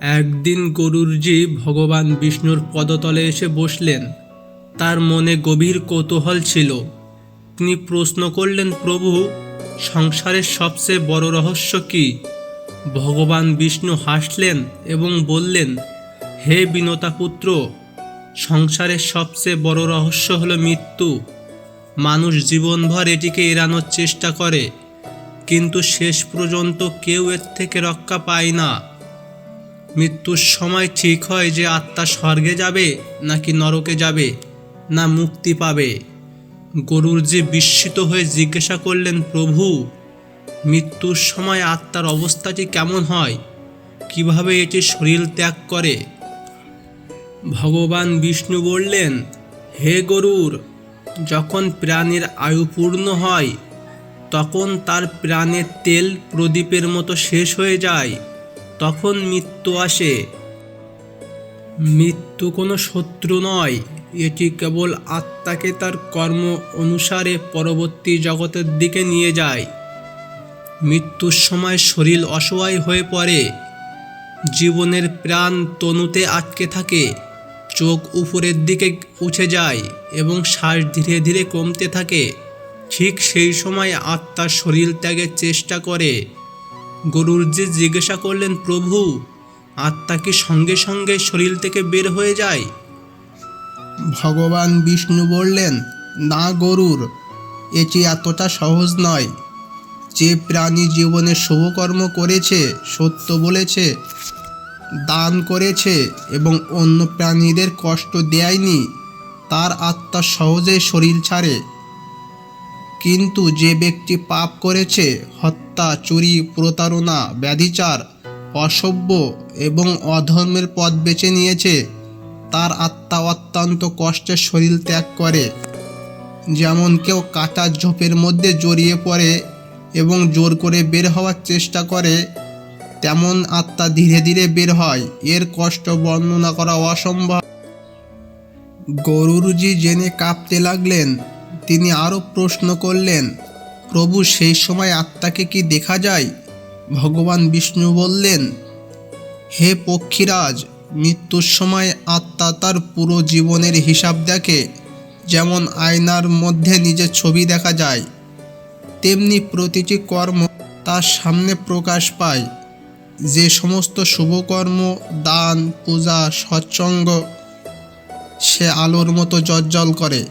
একদিন গরুরজি ভগবান বিষ্ণুর পদতলে এসে বসলেন। তার মনে গভীর কৌতূহল ছিল। তিনি প্রশ্ন করলেন, প্রভু, সংসারের সবচেয়ে বড় রহস্য কি? ভগবান বিষ্ণু হাসলেন এবং বললেন, হে বিনতা পুত্র, সংসারের সবচেয়ে বড় রহস্য হলো মৃত্যু। মানুষ জীবনভর এটিকে এড়ানোর চেষ্টা করে, কিন্তু শেষ পর্যন্ত কেউ এর থেকে রক্ষা পায় না। মৃত্যুর সময় ঠিক হয় যে আত্মা স্বর্গে যাবে নাকি নরকে যাবে, না মুক্তি পাবে। গরুর যে বিস্মিত হয়ে জিজ্ঞাসা করলেন, প্রভু, মৃত্যুর সময় আত্মার অবস্থাটি কেমন হয়? কীভাবে এটি শরীর ত্যাগ করে? ভগবান বিষ্ণু বললেন, হে গরুর, যখন প্রাণীর আয়ু পূর্ণ হয়, তখন তার প্রাণের তেল প্রদীপের মতো শেষ হয়ে যায়। তখন মৃত্যু আসে। মৃত্যু কোনো শত্রু নয়। এটি কেবল আত্মাকে তার কর্ম অনুসারে পরবর্তী জগতের দিকে নিয়ে যায়। মৃত্যুর সময় শরীর অসহায় হয়ে পড়ে। জীবনের প্রাণ তনুতে আটকে থাকে। চোখ উপরের দিকে উঠে যায় এবং শ্বাস ধীরে ধীরে কমতে থাকে। ঠিক সেই সময় আত্মা শরীর ত্যাগের চেষ্টা করে। গরুরজি জিজ্ঞাসা করলেন, প্রভু, আত্মা কি সঙ্গে সঙ্গে শরীর থেকে বের হয়ে যায়? ভগবান বিষ্ণু বললেন, না গরুর এটি এতটা সহজ নয়। যে প্রাণী জীবনে শুভকর্ম করেছে, সত্য বলেছে, দান করেছে এবং অন্য প্রাণীদের কষ্ট দেয়নি, তার আত্মা সহজেই শরীর ছাড়ে। কিন্তু যে ব্যক্তি পাপ করেছে, হত্যা চুরি, প্রতারণা ব্যাধিচার অসভ্য এবং অধর্মের পথ বেছে নিয়েছে। তার আত্মা অত্যন্ত কষ্টের শরীর ত্যাগ করে। যেমন কেউ কাটার ঝোপের মধ্যে জড়িয়ে পড়ে এবং জোর করে বের হওয়ার চেষ্টা করে, তেমন আত্মা ধীরে ধীরে বের হয়। এর কষ্ট বর্ণনা করা অসম্ভব। গরুরজি জেনে কাঁপতে লাগলেন, তিনি আরও প্রশ্ন করলেন প্রভু সেই সময় আত্মাকে কি দেখা যায়? ভগবান বিষ্ণু বললেন, হে পক্ষীরাজ, মৃত্যুর সময় আত্মা তার পুরো জীবনের হিসাব দেখে, যেমন আয়নার মধ্যে নিজের ছবি দেখা যায়, তেমনি প্রতিটি কর্ম তার সামনে প্রকাশ পায়। যে সমস্ত শুভকর্ম দান, পূজা, সৎসঙ্গ, সে আলোর মতো জজ্জল করে।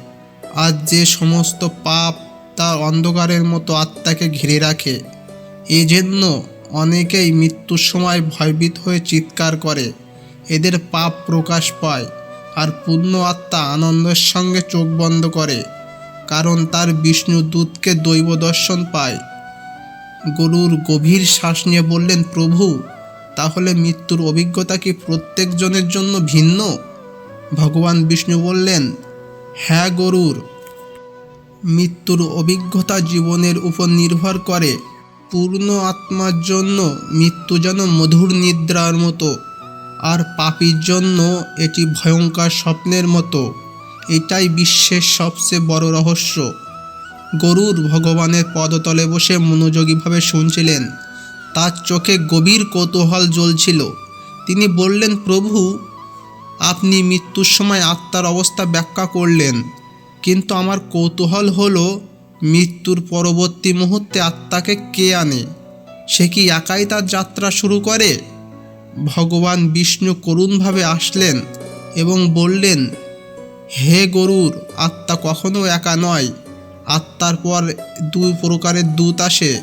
আর যে সমস্ত পাপ তা অন্ধকারের মতো আত্মাকে ঘিরে রাখে। এজন্য অনেকেই মৃত্যুর সময় ভয়ভীত হয়ে চিৎকার করে। এদের পাপ প্রকাশ পায় আর পূর্ণ আত্মা আনন্দের সঙ্গে চোখ বন্ধ করে, কারণ তার বিষ্ণু দূতকে দৈব দর্শন পায়। গরুর গভীর শ্বাস নিয়ে বললেন, প্রভু, তাহলে মৃত্যুর অভিজ্ঞতা কি প্রত্যেকজনের জন্য ভিন্ন? ভগবান বিষ্ণু বললেন হ্যাঁ গরুর। মৃত্যুর অভিজ্ঞতা জীবনের উপর নির্ভর করে। পূর্ণ আত্মার জন্য মৃত্যু যেন মধুর নিদ্রার মতো, আর পাপির জন্য এটি ভয়ঙ্কর স্বপ্নের মতো। এটাই বিশ্বের সবচেয়ে বড় রহস্য। গরুর ভগবানের পদতলে বসে মনোযোগীভাবে শুনছিলেন। তার চোখে গভীর কৌতূহল জ্বলছিল। তিনি বললেন, প্রভু, আপনি মৃত্যুর সময় আত্মার অবস্থা ব্যাখ্যা করলেন। কিন্তু আমার কৌতূহল হলো, মৃত্যুর পরবর্তী মুহূর্তে আত্মাকে কে আনে? সে কি একাই তার যাত্রা শুরু করে? ভগবান বিষ্ণু করুণভাবে আসলেন এবং বললেন, হে গরুর, আত্মা কখনো একা নয়। আত্মার পর দুই প্রকারের দূত আসে।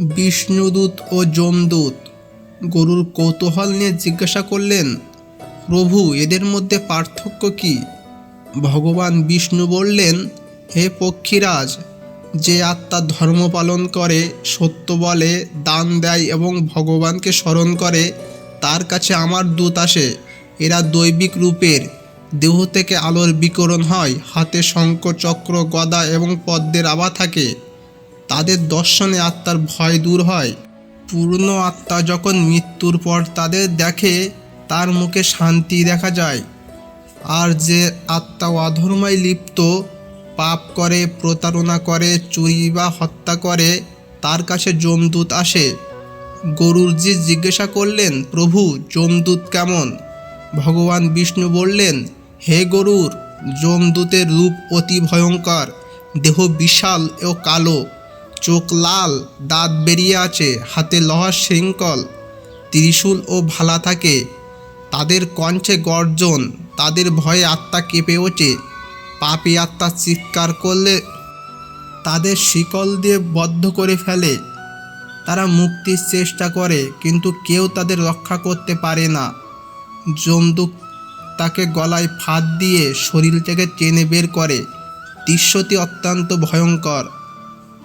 বিষ্ণুদূত ও যমদূত। গরুর কৌতূহল নিয়ে জিজ্ঞাসা করলেন, প্রভু, এদের মধ্যে পার্থক্য কি? ভগবান বিষ্ণু বললেন, হে পক্ষীরাজ, যে আত্মা ধর্ম পালন করে, সত্য বলে, দান দেয় এবং ভগবানকে স্মরণ করে, তার কাছে আমার দূত আসে। এরা দৈবিক রূপের। দেহ থেকে আলোর বিকরণ হয়। হাতে শঙ্খ চক্র, গদা এবং পদ্মের আভা থাকে। তাদের দর্শনে আত্মার ভয় দূর হয়। পূর্ণ আত্মা যখন মৃত্যুর পর তাদের দেখে, তার মুখে শান্তি দেখা যায়। আর যে আত্মা অধর্মায় লিপ্ত, পাপ করে, প্রতারণা করে, চুরি বা হত্যা করে, তার কাছে যমদূত আসে। গরুর গরুরজি জিজ্ঞাসা করলেন, প্রভু, যমদূত কেমন? ভগবান বিষ্ণু বললেন, হে গরুর, যমদূতের রূপ অতি ভয়ঙ্কর, দেহ বিশাল ও কালো, চোখ লাল, দাঁত বেরিয়ে আছে, হাতে লোহার শৃঙ্খল, ত্রিশূল ও ভালা থাকে, তাদের কণ্ঠে গর্জন। তাদের ভয়ে আত্মা কেঁপে ওঠে। পাপি আত্মা চিৎকার করলে তাদের শিকল দিয়ে বদ্ধ করে ফেলে। তারা মুক্তির চেষ্টা করে, কিন্তু কেউ তাদের রক্ষা করতে পারে না। জমদুক তাকে গলায় ফাঁদ দিয়ে শরীর থেকে টেনে বের করে। দৃশ্যটি অত্যন্ত ভয়ঙ্কর।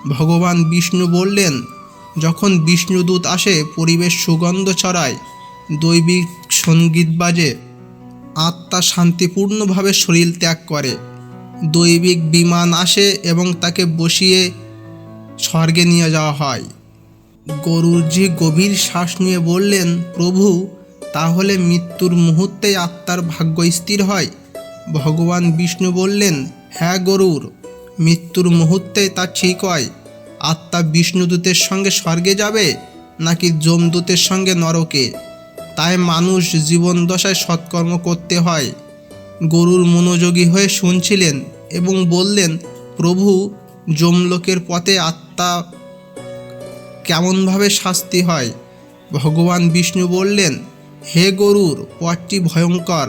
ভগবান বিষ্ণু বললেন, যখন বিষ্ণুদূত আসে, পরিবেশ সুগন্ধ ছড়ায়, দৈবিক সংগীত বাজে। আত্মা শান্তিপূর্ণভাবে শরীর ত্যাগ করে। দৈবিক বিমান আসে এবং তাকে বসিয়ে স্বর্গে নিয়ে যাওয়া হয়। গরুরজি গভীর শ্বাস নিয়ে বললেন, প্রভু, তাহলে মৃত্যুর মুহূর্তেই আত্মার ভাগ্য স্থির হয়? ভগবান বিষ্ণু বললেন হ্যাঁ গরুর, মৃত্যুর মুহূর্তেই তা ঠিক হয়। আত্মা বিষ্ণুদূতের সঙ্গে স্বর্গে যাবে নাকি যমদূতের সঙ্গে নরকে? তাই মানুষ জীবন দশায় সৎকর্ম করতে হয়। গরুর মনোযোগী হয়ে শুনছিলেন এবং বললেন, প্রভু, যমলোকের পথে আত্মা কেমনভাবে শাস্তি হয়? ভগবান বিষ্ণু বললেন, হে গরুর, পথটি ভয়ঙ্কর।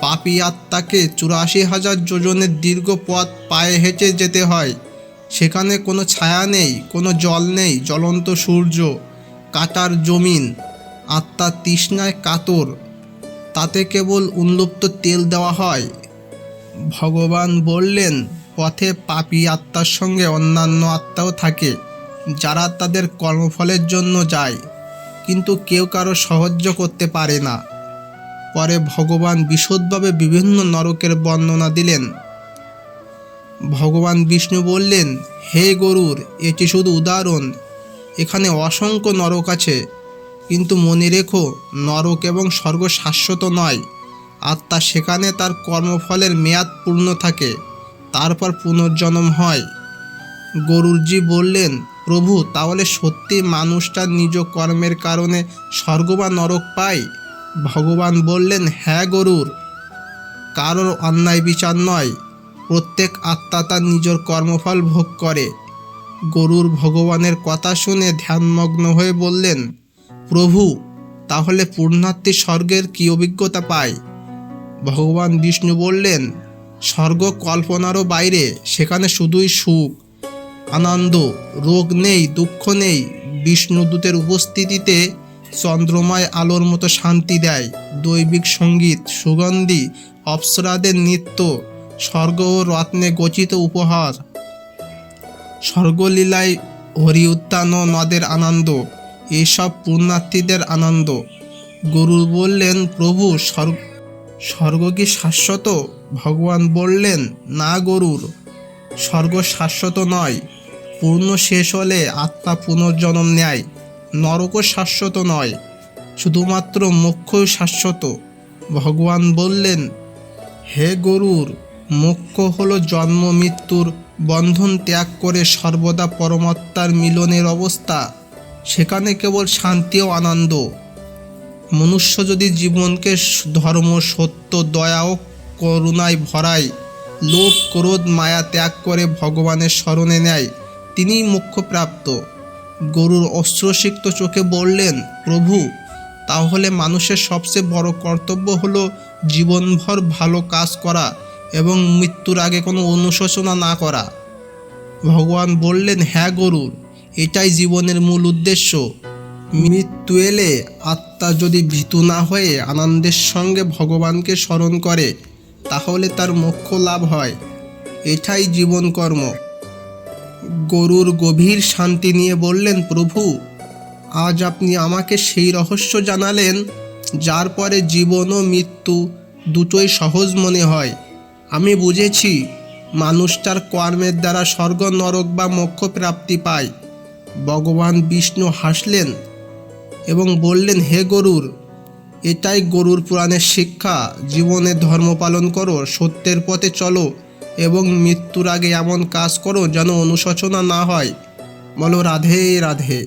পাপী আত্মাকে চুরাশি হাজার যোজনের দীর্ঘ পথ পায়ে হেঁটে যেতে হয়। সেখানে কোনো ছায়া নেই, কোনো জল নেই, জ্বলন্ত সূর্য, কাটার জমিন। আত্মা তৃষ্ণায় কাতর, তাতে কেবল উন্লুপ্ত তেল দেওয়া হয়। ভগবান বললেন, পথে পাপি আত্মার সঙ্গে অন্যান্য আত্মাও থাকে, যারা তাদের কর্মফলের জন্য যায়, কিন্তু কেউ কারও সাহায্য করতে পারে না। পরে ভগবান বিশদভাবে বিভিন্ন নরকের বর্ণনা দিলেন। ভগবান বিষ্ণু বললেন, হে গরুর, এটি শুধু উদাহরণ। এখানে অসংখ্য নরক আছে কিন্তু মনে রেখো, নরক এবং স্বর্গ শাশ্বত নয়। আত্মা সেখানে তার কর্মফলের মেয়াদ পূর্ণ থাকে, তারপর পুনর্জন্ম হয়। গরুরজি বললেন, প্রভু, তাহলে সত্যি মানুষটা নিজ কর্মের কারণে স্বর্গ বা নরক পায়? ভগবান বললেন হ্যাঁ গরুর, কারোর অন্যায় বিচার নয়। প্রত্যেক আত্মা তার নিজের কর্মফল ভোগ করে। গরুর ভগবানের কথা শুনে ধ্যানমগ্ন হয়ে বললেন প্রভু, তাহলে পূর্ণার্থী স্বর্গের কি অভিজ্ঞতা পায় ভগবান বিষ্ণু বললেন, স্বর্গ কল্পনারও বাইরে, সেখানে শুধুই সুখ, আনন্দ, রোগ নেই, দুঃখ নেই বিষ্ণুদূতের উপস্থিতিতে চন্দ্রময় আলোর মতো শান্তি দেয়, দৈবিক সংগীত, সুগন্ধি, অপ্সরাদের নৃত্য, স্বর্গ ও রত্নে গচিত উপহার। স্বর্গলীলায় হরি উত্থান ও নদের আনন্দ এইসব পুণ্যার্থীদের আনন্দ। গুরু বললেন, প্রভু, স্বর্গ স্বর্গ কি শাশ্বত? ভগবান বললেন, না গরুর। স্বর্গ শাশ্বত নয়। পূর্ণ শেষ হলে আত্মা পুনর্জন্ম নেয়। নরকও শাশ্বত নয়। শুধুমাত্র মোক্ষই শাশ্বত। ভগবান বললেন, হে গরুর, মোক্ষ হলো জন্ম, মৃত্যুর বন্ধন ত্যাগ করে সর্বদা পরমাত্মার মিলনের অবস্থা। সেখানে কেবল শান্তি ও আনন্দ। মনুষ্য যদি জীবনকে ধর্ম, সত্য, দয়া ও করুণায় ভরায়, লোভ, ক্রোধ, মায়া ত্যাগ করে ভগবানের স্মরণে নেয়, তিনিই মোক্ষপ্রাপ্ত। গরুর অস্ত্রসিক্ত চোখে বললেন, প্রভু, তাহলে মানুষের সবচেয়ে বড় কর্তব্য হলো জীবনভর ভালো কাজ করা এবং মৃত্যুর আগে কোনো অনুশোচনা না করা। ভগবান বললেন হ্যাঁ গরুর এটাই জীবনের মূল উদ্দেশ্য। মৃত্যু এলে আত্মা যদি ভীতু না হয়ে আনন্দের সঙ্গে ভগবানকে স্মরণ করে, তাহলে তার মোক্ষ লাভ হয়। এটাই জীবন কর্ম। গরুর গভীর শান্তি নিয়ে বললেন, প্রভু, আজ আপনি আমাকে সেই রহস্য জানালেন, যার পরে জীবন ও মৃত্যু দুটোই সহজ মনে হয়। আমি বুঝেছি মানুষ তার কর্মের দ্বারা স্বর্গ, নরক বা মোক্ষ প্রাপ্তি পায়। ভগবান বিষ্ণু হাসলেন এবং বললেন, হে গরুর, এটাই গরুর পুরাণের শিক্ষা। জীবনে ধর্ম পালন করো, সত্যের পথে চলো এবং মৃত্যুর আগে এমন কাজ করো যেন অনুশোচনা না হয়। বলো, রাধে রাধে।